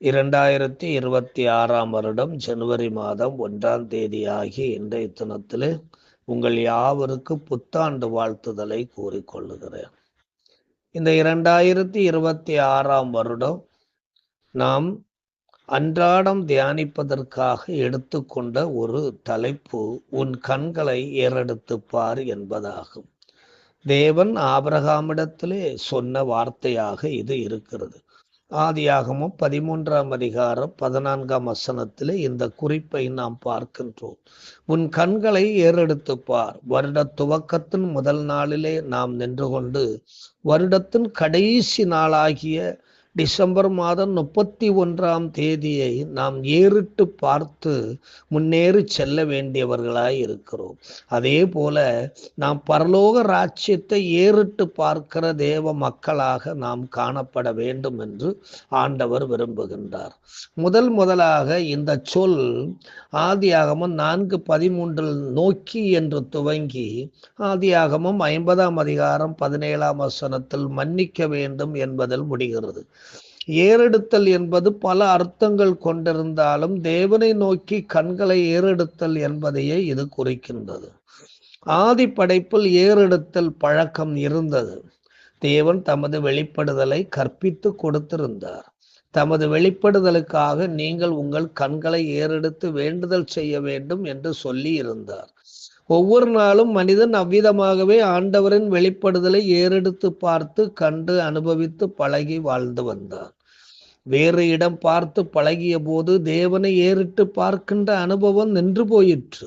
இரண்டாயிரத்தி இருபத்தி ஆறாம் வருடம் ஜனவரி மாதம் ஒன்றாம் தேதி ஆகிய இன்றைய தினத்தில் உங்கள் யாவருக்கு புத்தாண்டு வாழ்த்துதலை கூறிக்கொள்ளுகிறேன். இந்த இரண்டாயிரத்தி இருபத்தி ஆறாம் வருடம் நாம் அன்றாடம் தியானிப்பதற்காக எடுத்துக்கொண்ட ஒரு தலைப்பு உன் கண்களை ஏறெடுத்து பார் என்பதாகும். தேவன் ஆபிரகாமிடத்திலே சொன்ன வார்த்தையாக இது இருக்கிறது. ஆதியாகமும் பதிமூன்றாம் அதிகாரம் பதினான்காம் வசனத்திலே இந்த குறிப்பை நாம் பார்க்கின்றோம். உன் கண்களை ஏறெடுத்து பார். வருட துவக்கத்தின் முதல் நாளிலே நாம் நின்று கொண்டு வருடத்தின் கடைசி நாளாகிய டிசம்பர் மாதம் முப்பத்தி ஒன்றாம் தேதியை நாம் ஏறிட்டு பார்த்து முன்னேறி செல்ல வேண்டியவர்களாய் இருக்கிறோம். அதே போல நாம் பரலோக ராஜ்யத்தை ஏறிட்டு பார்க்கிற தேவ மக்களாக நாம் காணப்பட வேண்டும் என்று ஆண்டவர் விரும்புகின்றார். முதல் முதலாக இந்த சொல் ஆதியாகமம் நான்கு பதிமூன்றில் நோக்கி என்று துவங்கி ஆதியாகமம் ஐம்பதாம் அதிகாரம் பதினேழாம் வசனத்தில் மன்னிக்க வேண்டும் என்பதில் முடிகிறது. ஏறெடுத்தல் என்பது பல அர்த்தங்கள் கொண்டிருந்தாலும் தேவனை நோக்கி கண்களை ஏறெடுத்தல் என்பதையே இது குறிக்கின்றது. ஆதி படைப்பில் ஏறெடுத்தல் பழக்கம் இருந்தது. தேவன் தமது வெளிப்படுதலை கற்பித்து கொடுத்திருந்தார். தமது வெளிப்படுதலுக்காக நீங்கள் உங்கள் கண்களை ஏறெடுத்து வேண்டுதல் செய்ய வேண்டும் என்று சொல்லி இருந்தார். ஒவ்வொரு நாளும் மனிதன் அவ்விதமாகவே ஆண்டவரின் வெளிப்படுதலை ஏறெடுத்து பார்த்து கண்டு அனுபவித்து பழகி வாழ்ந்து வந்தார் வேறு இடம் பார்த்து பழகிய போது தேவனை ஏறிட்டு பார்க்கின்ற அனுபவம் நின்று போயிற்று.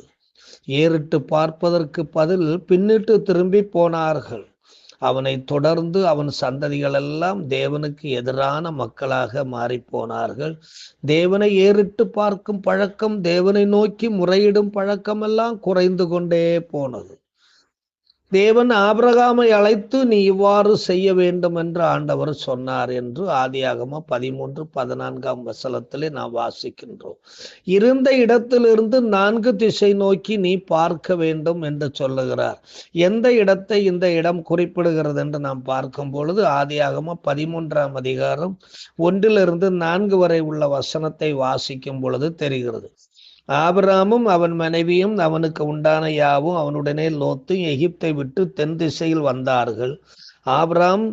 ஏறிட்டு பார்ப்பதற்கு பதில் பின்னிட்டு திரும்பி போனார்கள். அவனை தொடர்ந்து அவன் சந்ததிகள் எல்லாம் தேவனுக்கு எதிரான மக்களாக மாறி போனார்கள் தேவனை ஏறிட்டு பார்க்கும் பழக்கம் தேவனை நோக்கி முறையிடும் பழக்கம் எல்லாம் குறைந்து கொண்டே போனது. தேவன் ஆபிரகாமை அழைத்து நீ இவ்வாறு செய்ய வேண்டும் என்று ஆண்டவர் சொன்னார் என்று ஆதியாகம பதிமூன்று பதினான்காம் வசனத்திலே நாம் வாசிக்கின்றோம். இருந்த இடத்திலிருந்து நான்கு திசை நோக்கி நீ பார்க்க வேண்டும் என்று சொல்லுகிறார். எந்த இடத்தை இந்த இடம் குறிப்பிடுகிறது என்று நாம் பார்க்கும் பொழுது ஆதியாகம பதிமூன்றாம் அதிகாரம் ஒன்றிலிருந்து நான்கு வரை உள்ள வசனத்தை வாசிக்கும் பொழுது தெரிகிறது. ஆபிராமும் அவன் மனைவியும் அவனுக்கு உண்டான யாவும் அவனுடனே லோத்தும் எகிப்தை விட்டு தென் திசையில் வந்தார்கள். ஆபிராம்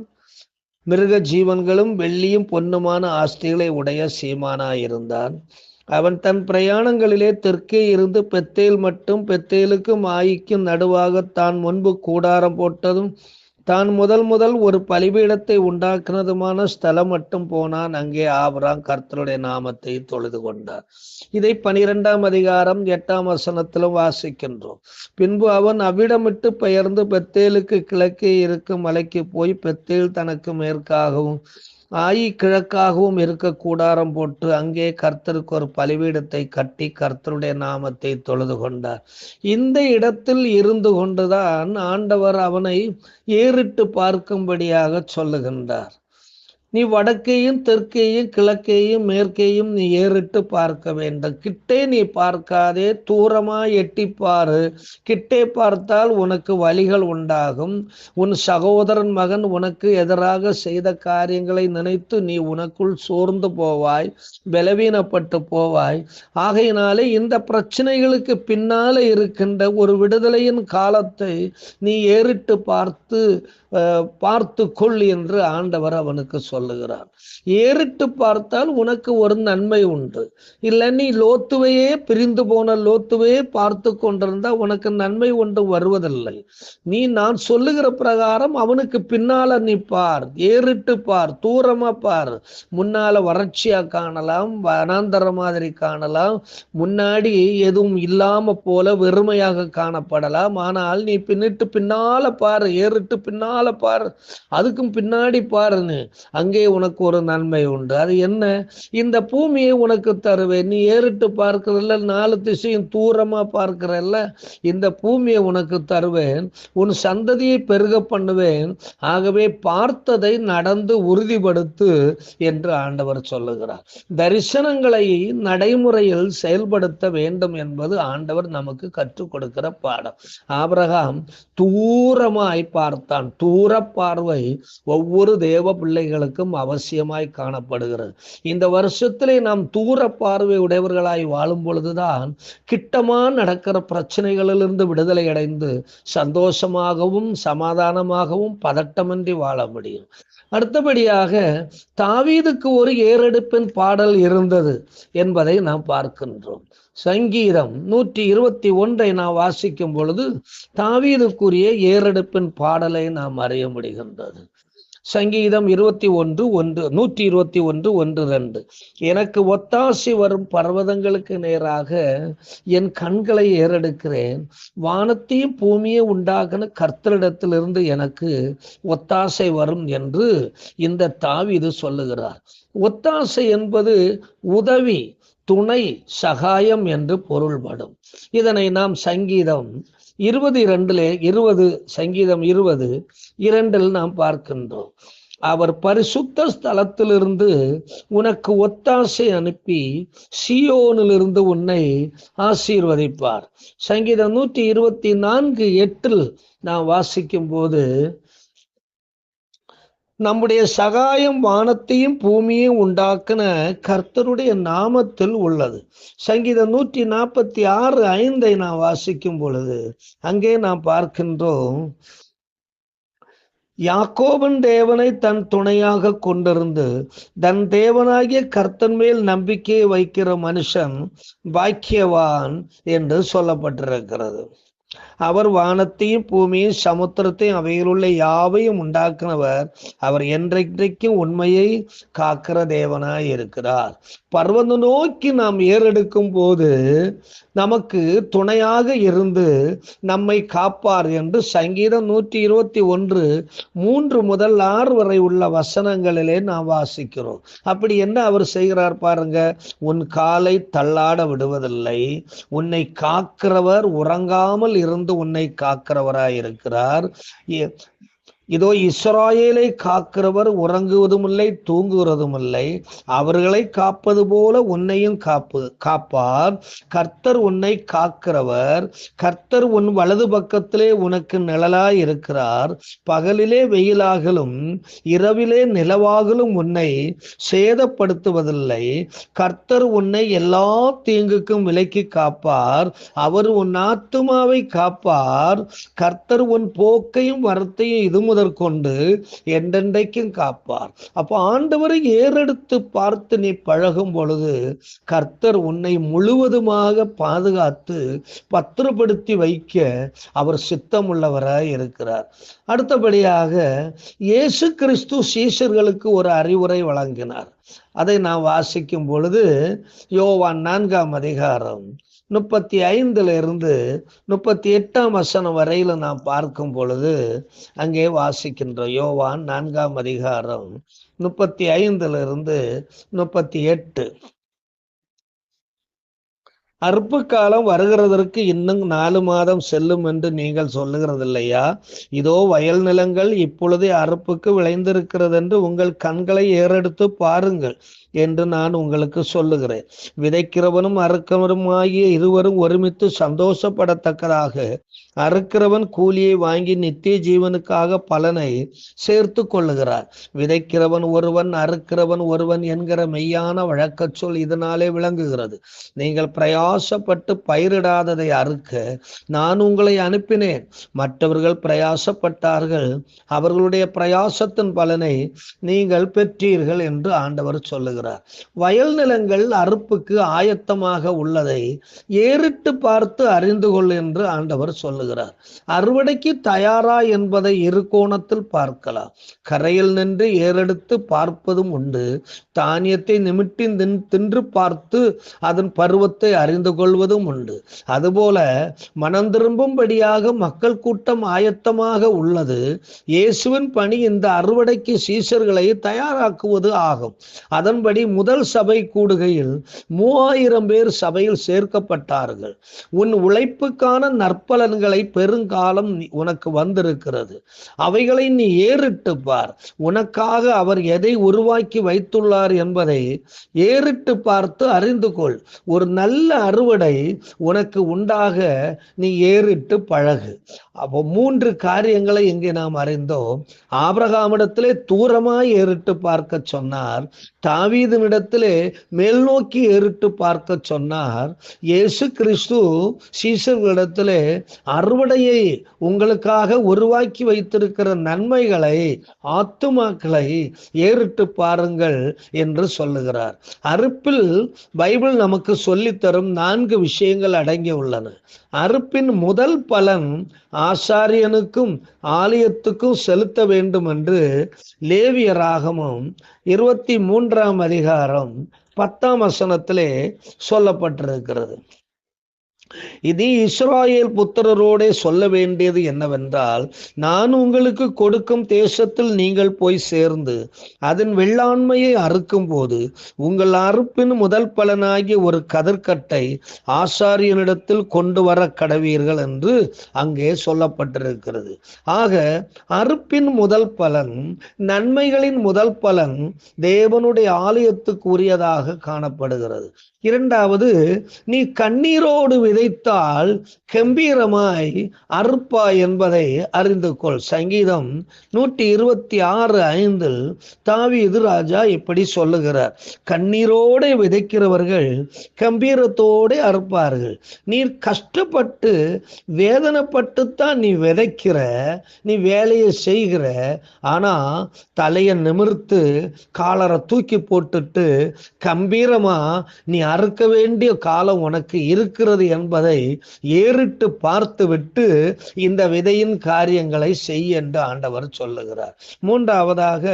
மிருக ஜீவன்களும் வெள்ளியும் பொன்னுமான ஆஸ்திகளை உடைய சீமானாயிருந்தான். அவன் தன் பிரயாணங்களிலே தெற்கே இருந்து பெத்தேல் மட்டும் பெத்தேலுக்கும் ஆயிக்கும் நடுவாக தான் முன்பு கூடாரம் போட்டதும் தான் முதல் முதல் ஒரு பலிபீடத்தை உண்டாக்குனதுமான ஸ்தலம் மட்டும் போனான். அங்கே ஆபராம் கர்த்தருடைய நாமத்தை தொழுது கொண்டார். இதை பனிரெண்டாம் அதிகாரம் எட்டாம் வசனத்திலும் வாசிக்கின்றோம். பின்பு அவன் அவ்விடமிட்டு பெயர்ந்து பெத்தேலுக்கு கிழக்கே இருக்கும் மலைக்கு போய் பெத்தேல் தனக்கு மேற்காகவும் ஆயி கிழக்காகவும் இருக்க கூடாரம் போட்டு அங்கே கர்த்தருக்கு ஒரு பலிபீடத்தை கட்டி கர்த்தருடைய நாமத்தை தொழுது கொண்டார். இந்த இடத்தில் இருந்து கொண்டுதான் ஆண்டவர் அவனை ஏறிட்டு பார்க்கும்படியாக சொல்லுகின்றார். நீ வடக்கையும் தெற்கேயும் கிழக்கேயும் மேற்கேயும் நீ ஏறிட்டு பார்க்க வேண்டும். கிட்டே நீ பார்க்காதே தூரமா எட்டிப்பாரு கிட்டே பார்த்தால் உனக்கு வழிகள் உண்டாகும். உன் சகோதரன் மகன் உனக்கு எதிராக செய்த காரியங்களை நினைத்து நீ உனக்குள் சோர்ந்து போவாய் பலவீனப்பட்டு போவாய். ஆகையினாலே இந்த பிரச்சனைகளுக்கு பின்னால இருக்கின்ற ஒரு விடுதலையின் காலத்தை நீ ஏறிட்டு பார்த்து பார்த்து கொள் என்று ஆண்டவர் அவனுக்கு சொல்லுகிறார். ஏறிட்டு பார்த்தால் உனக்கு ஒரு நன்மை உண்டு. இல்லை நீ லோத்துவையே பிரிந்து போன லோத்துவையே பார்த்து கொண்டிருந்தா உனக்கு நன்மை ஒன்று வருவதில்லை. நீ நான் சொல்லுகிற பிரகாரம் அவனுக்கு பின்னால நீ பார். ஏறிட்டு பார். தூரமா பார். முன்னால வறட்சியா காணலாம் வனாந்தர மாதிரி காணலாம். முன்னாடி எதுவும் இல்லாம போல வெறுமையாக காணப்படலாம். ஆனால் நீ பின்னிட்டு பின்னால பாரு. ஏறிட்டு பின்னால் பாரு அதுக்கும் பின்னாடி பாருன்னு. அங்கே உனக்கு ஒரு நன்மை உண்டு. அது என்ன? இந்த பூமியை உனக்கு தருவேன். நீ ஏறிட்டு பார்க்கிறல்ல நாலு திசையும் தூரமா பார்க்கிறல்ல. இந்த பூமியை உனக்கு தருவேன். உன் சந்ததியை பெருக பண்ணுவேன். ஆகவே பார்த்ததை நடந்து உறுதிப்படுத்து என்று ஆண்டவர் சொல்லுகிறார். தரிசனங்களை நடைமுறையில் செயல்படுத்த வேண்டும் என்பது ஆண்டவர் நமக்கு கற்றுக் கொடுக்கிற பாடம். ஆபிரகாம் தூரமாய் பார்த்தான். தூ தூர பார்வை ஒவ்வொரு தேவ பிள்ளைகளுக்கும் அவசியமாய் காணப்படுகிறது. இந்த வருஷத்திலே நாம் தூர பார்வை உடையவர்களாய் வாழும் பொழுதுதான் கிட்டமா நடக்கிற பிரச்சனைகளிலிருந்து விடுதலை அடைந்து சந்தோஷமாகவும் சமாதானமாகவும் பதட்டமின்றி வாழ முடியும். அடுத்தபடியாக தாவீதுக்கு ஒரு ஏறெடுப்பின் பாடல் இருந்தது என்பதை நாம் பார்க்கின்றோம். சங்கீதம் நூற்றி இருபத்தி ஒன்றை நாம் வாசிக்கும் பொழுது தாவீதுக்குரிய ஏறெடுப்பின் பாடலை நாம் அறிய முடிகின்றது. சங்கீதம் இருபத்தி ஒன்று ஒன்று நூற்றி இருபத்தி ஒன்று ஒன்று ரெண்டு. எனக்கு ஒத்தாசி வரும் பர்வதங்களுக்கு நேராக என் கண்களை ஏறெடுக்கிறேன். வானத்தையும் பூமியை உண்டாகின கர்த்தரிடத்திலிருந்து எனக்கு ஒத்தாசை வரும் என்று இந்த தாவீது சொல்லுகிறார். ஒத்தாசை என்பது உதவி துணை சகாயம் என்று பொருள்படும். இதனை நாம் சங்கீதம் இருபது இரண்டிலே இருபது சங்கீதம் இருபது இரண்டில் நாம் பார்க்கின்றோம். அவர் பரிசுத்த ஸ்தலத்திலிருந்து உனக்கு ஒத்தாசை அனுப்பி சியோனிலிருந்து உன்னை ஆசீர்வதிப்பார். சங்கீதம் நூற்றி இருபத்தி நான்கு எட்டில் நாம் வாசிக்கும் போது நம்முடைய சகாயம் வானத்தையும் பூமியையும் உண்டாக்குன கர்த்தருடைய நாமத்தில் உள்ளது. சங்கீதம் நூற்றி நாற்பத்தி ஆறு ஐந்தை நாம் வாசிக்கும் பொழுது அங்கே நாம் பார்க்கின்றோம் யாக்கோபன் தேவனை தன் துணையாக கொண்டிருந்து தன் தேவனாகிய கர்த்தன் மேல் நம்பிக்கையை வைக்கிற மனுஷன் பாக்கியவான் என்று சொல்லப்பட்டிருக்கிறது. அவர் வானத்தையும் பூமியும் சமுத்திரத்தையும் அவையிலுள்ள யாவையும் உண்டாக்குனவர் அவர் என்றைக்கும் உண்மையை காக்கிற தேவனாய் இருக்கிறார். பர்வத நோக்கி நாம் ஏறெடுக்கும் போது நமக்கு துணையாக இருந்து நம்மை காப்பார் என்று சங்கீதம் நூற்றி இருபத்தி ஒன்று மூன்று முதல் ஆறு வரை உள்ள வசனங்களிலே நாம் வாசிக்கிறோம். அப்படி என்ன அவர் செய்கிறார் பாருங்க உன் காலை தள்ளாட விடுவதில்லை உன்னை காக்கிறவர் உறங்காமல் இருந்து உன்னை காக்கிறவராய் இருக்கிறார் இதோ இஸ்ராயேலை காக்கிறவர் உறங்குவதும் இல்லை தூங்குவதும் இல்லை அவர்களை காப்பது போல உன்னையும் காப்பு காப்பார். கர்த்தர் உன்னை காக்கிறவர். கர்த்தர் உன் வலது பக்கத்திலே உனக்கு நிழலாய் இருக்கிறார். பகலிலே வெயிலாகலும் இரவிலே நிலவாகலும் உன்னை சேதப்படுத்துவதில்லை. கர்த்தர் உன்னை எல்லா தீங்குக்கும் விலக்கி காப்பார். அவர் உன் ஆத்துமாவை காப்பார். கர்த்தர் உன் போக்கையும் வரத்தையும் இது முதற்கொண்டு என்றென்றைக்கும் காப்பார். அப்போ ஆண்டவரை ஏறெடுத்து பார்த்து நீ பழகும் பொழுது கர்த்தர் உன்னை முழுவதுமாக பாதுகாத்து பத்திரப்படுத்தி வைக்க அவர் சித்தமுள்ளவராய் இருக்கிறார். அடுத்தபடியாக இயேசு கிறிஸ்து சீஷர்களுக்கு ஒரு அறிவுரை வழங்கினார். அதை நாம் வாசிக்கும் பொழுது யோவான் நான்காம் அதிகாரம் முப்பத்தி ஐந்துல இருந்து முப்பத்தி எட்டாம் வசனம் வரையில நாம் பார்க்கும் பொழுது அங்கே வாசிக்கின்ற யோவான் நான்காம் அதிகாரம் முப்பத்தி ஐந்துல இருந்து முப்பத்தி எட்டு. அற்ப காலம் வருகிறதற்கு இன்னும் நாலு மாதம் செல்லும் என்று நீங்கள் சொல்லுகிறது இல்லையா இதோ வயல் நிலங்கள் இப்பொழுதே அறுப்புக்கு விளைந்திருக்கிறது என்று உங்கள் கண்களை ஏறெடுத்து பாருங்கள் என்று நான் உங்களுக்கு சொல்லுகிறேன். விதைக்கிறவனும் அறுக்கிறவனும் ஆகிய இருவரும் ஒருமித்து சந்தோஷப்படத்தக்கதாக. அறுக்கிறவன் கூலியை வாங்கி நித்திய ஜீவனுக்காக பலனை சேர்த்து கொள்ளுகிறார். விதைக்கிறவன் ஒருவன் அறுக்கிறவன் ஒருவன் என்கிற மெய்யான வழக்கச் சொல் இதனாலே விளங்குகிறது. நீங்கள் பிரயாசப்பட்டு பயிரிடாததை அறுக்க நான் உங்களை அனுப்பினேன். மற்றவர்கள் பிரயாசப்பட்டார்கள். அவர்களுடைய பிரயாசத்தின் பலனை நீங்கள் பெற்றீர்கள் என்று ஆண்டவர் சொல்லுகிறார். வயல் நிலங்கள் அறுப்புக்கு ஆயத்தமாக உள்ளதை ஏறிட்டு பார்த்து அறிந்து கொள் என்று ஆண்டவர் சொல்லுகிறார். அறுவடைக்கு தயாரா என்பதை இரு கோணத்தில் பார்க்கலாம். கரையில் நின்று ஏறெடுத்து பார்ப்பதும் உண்டு. தானியத்தை நிமிட்டி தின் தின்று பார்த்து அதன் பருவத்தை அறிந்து கொள்வதும் உண்டு. அதுபோல மனம் திரும்பும்படியாக மக்கள் கூட்டம் ஆயத்தமாக உள்ளது. இயேசுவின் பணி இந்த அறுவடைக்கு சீசர்களை தயாராக்குவது ஆகும். அதன்படி முதல் சபை கூடுகையில் மூவாயிரம் பேர் சபையில் சேர்க்கப்பட்டார்கள். உன் உழைப்புக்கான நற்பலன்களை பெருங்காலம் உனக்கு வந்திருக்கிறது. அவைகளை நீ ஏறிட்டு பார். உனக்காக அவர் எதை உருவாக்கி வைத்துள்ளார் என்பதை ஏறிட்டு பார்த்து அறிந்து கொள். ஒரு நல்ல அறுவடை உனக்கு உண்டாக நீ ஏறிட்டு பழகு. அப்போ மூன்று காரியங்களை இங்கே நாம் அறிந்தோம். ஆபிரகாமிடத்திலே தூரமாய் ஏறிட்டு பார்க்க சொன்னார். தாவீதனிடத்திலே மேல் நோக்கி ஏறிட்டு பார்க்க சொன்னார். இயேசு கிறிஸ்து சீசர்களிடத்திலே அறுவடையை உங்களுக்காக உருவாக்கி வைத்திருக்கிற நன்மைகளை ஆத்துமாக்களை ஏறிட்டு பாருங்கள் என்று சொல்லுகிறார். அறுப்பில் பைபிள் நமக்கு சொல்லித்தரும் நான்கு விஷயங்கள் அடங்கி உள்ளன. அறுப்பின் முதல் பலன் ஆசாரியனுக்கும் ஆலயத்துக்கும் செலுத்த வேண்டும் என்று லேவியராகமும் இருபத்தி மூன்றாம் அதிகாரம் பத்தாம் வசனத்திலே சொல்லப்பட்டிருக்கிறது. இது இஸ்ராயேல் புத்திரரோடே சொல்ல வேண்டியது என்னவென்றால் நான் உங்களுக்கு கொடுக்கும் தேசத்தில் நீங்கள் போய் சேர்ந்து அதன் வெள்ளாண்மையை அறுக்கும் போது உங்கள் அறுப்பின் முதல் பலனாகிய ஒரு கதிர்கட்டை ஆசாரியனிடத்தில் கொண்டு வர கடவீர்கள் என்று அங்கே சொல்லப்பட்டிருக்கிறது. ஆக அறுப்பின் முதல் பலன் நன்மைகளின் முதல் பலன் தேவனுடைய ஆலயத்துக்கு உரியதாக காணப்படுகிறது. இரண்டாவது நீ கண்ணீரோடு விதை விதைத்தால் கம்பீரமாய் அறுப்பா என்பதை அறிந்து கொள். சங்கீதம் நூற்றி இருபத்தி ஆறு ஐந்தில் தாவி ராஜா இப்படி சொல்லுகிறார். கண்ணீரோடு விதைக்கிறவர்கள் கம்பீரத்தோடு அறுப்பார்கள். நீ கஷ்டப்பட்டு வேதனைப்பட்டுத்தான் நீ விதைக்கிற நீ வேலையை செய்கிற. ஆனா தலையை நிமிர்த்து காலரை தூக்கி போட்டுட்டு கம்பீரமா நீ அறுக்க வேண்டிய காலம் உனக்கு இருக்கிறது என்பதை ஏறிட்டு பார்த்துவிட்டு இந்த விதையின் காரியங்களை செய் என்று ஆண்டவர் சொல்லுகிறார். மூன்றாவதாக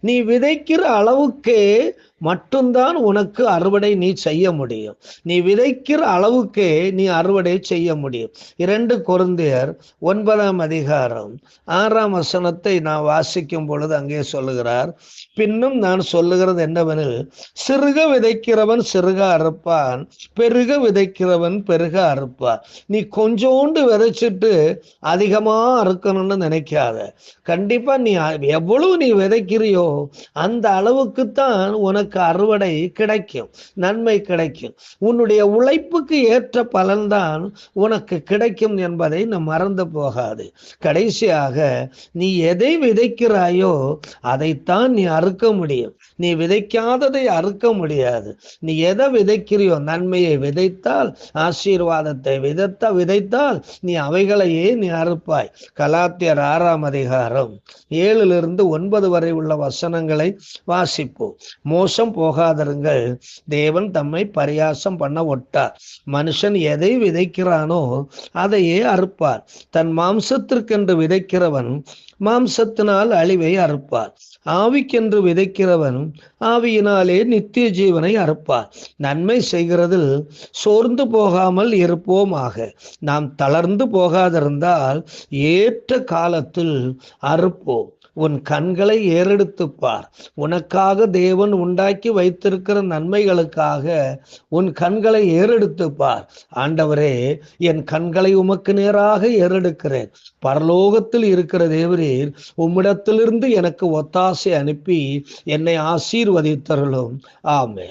நீ விதைக்கிற அளவுக்கே மட்டும்தான் உனக்கு அறுவடை நீ செய்ய முடியும். நீ விதைக்கிற அளவுக்கே நீ அறுவடை செய்ய முடியும். இரண்டு குருந்தியர் ஒன்பதாம் அதிகாரம் ஆறாம் வசனத்தை நான் வாசிக்கும் பொழுது அங்கே சொல்லுகிறார் பின்னும் நான் சொல்லுகிறது என்னவெனில் சிறுக விதைக்கிறவன் சிறுக அறுப்பான் பெருக விதைக்கிறவன் பெருக அறுப்பான். நீ கொஞ்சோண்டு விதைச்சிட்டு அதிகமா அறுக்கணும்னு நினைக்காத. கண்டிப்பா நீ எவ்வளவு நீ விதைக்கிறியோ அந்த அளவுக்குத்தான் உனக்கு அறுவடை கிடைக்கும் நன்மை கிடைக்கும். உன்னுடைய உழைப்புக்கு ஏற்ற பலன்தான் உனக்கு கிடைக்கும் என்பதை நாம் மறந்து போகாது. கடைசியாக நீ எதை விதைக்கிறாயோ அதைத்தான் நீ அறு அறுக்க முடியும். நீ விதைக்காததை அறுக்க முடியாது. நீ எதை விதைக்கிறியோ நன்மையை விதைத்தால் ஆசீர்வாதத்தை விதைத்த விதைத்தால் நீ அவைகளையே நீ அறுப்பாய். கலாத்தியர் ஆறாம் அதிகாரம் ஏழிலிருந்து ஒன்பது வரை உள்ள வசனங்களை வாசிப்போம். மோசம் போகாதருங்கள். தேவன் தம்மை பரியாசம் பண்ண ஒட்டார். மனுஷன் எதை விதைக்கிறானோ அதையே அறுப்பார். தன் மாம்சத்திற்கென்று விதைக்கிறவன் மாம்சத்தினால் அழிவை அறுப்பார். ஆவிக்கென்று விதைக்கிறவன் ஆவியினாலே நித்திய ஜீவனை அறுப்பார். நன்மை செய்கிறதில் சோர்ந்து போகாமல் இருப்போமாக. நாம் தளர்ந்து போகாதிருந்தால் ஏற்ற காலத்தில் அறுப்போம். உன் கண்களை ஏறெடுத்து பார் உனக்காக தேவன் உண்டாக்கி வைத்திருக்கிற நன்மைகளுக்காக உன் கண்களை ஏறெடுத்து பார் ஆண்டவரே என் கண்களை உமக்கு நேராக ஏறெடுக்கிறேன். பரலோகத்தில் இருக்கிற தேவரீர் உம்மிடத்திலிருந்து எனக்கு ஒத்தாசை அனுப்பி என்னை ஆசீர்வதித்தருளும். ஆமே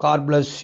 காட் பிளஸ்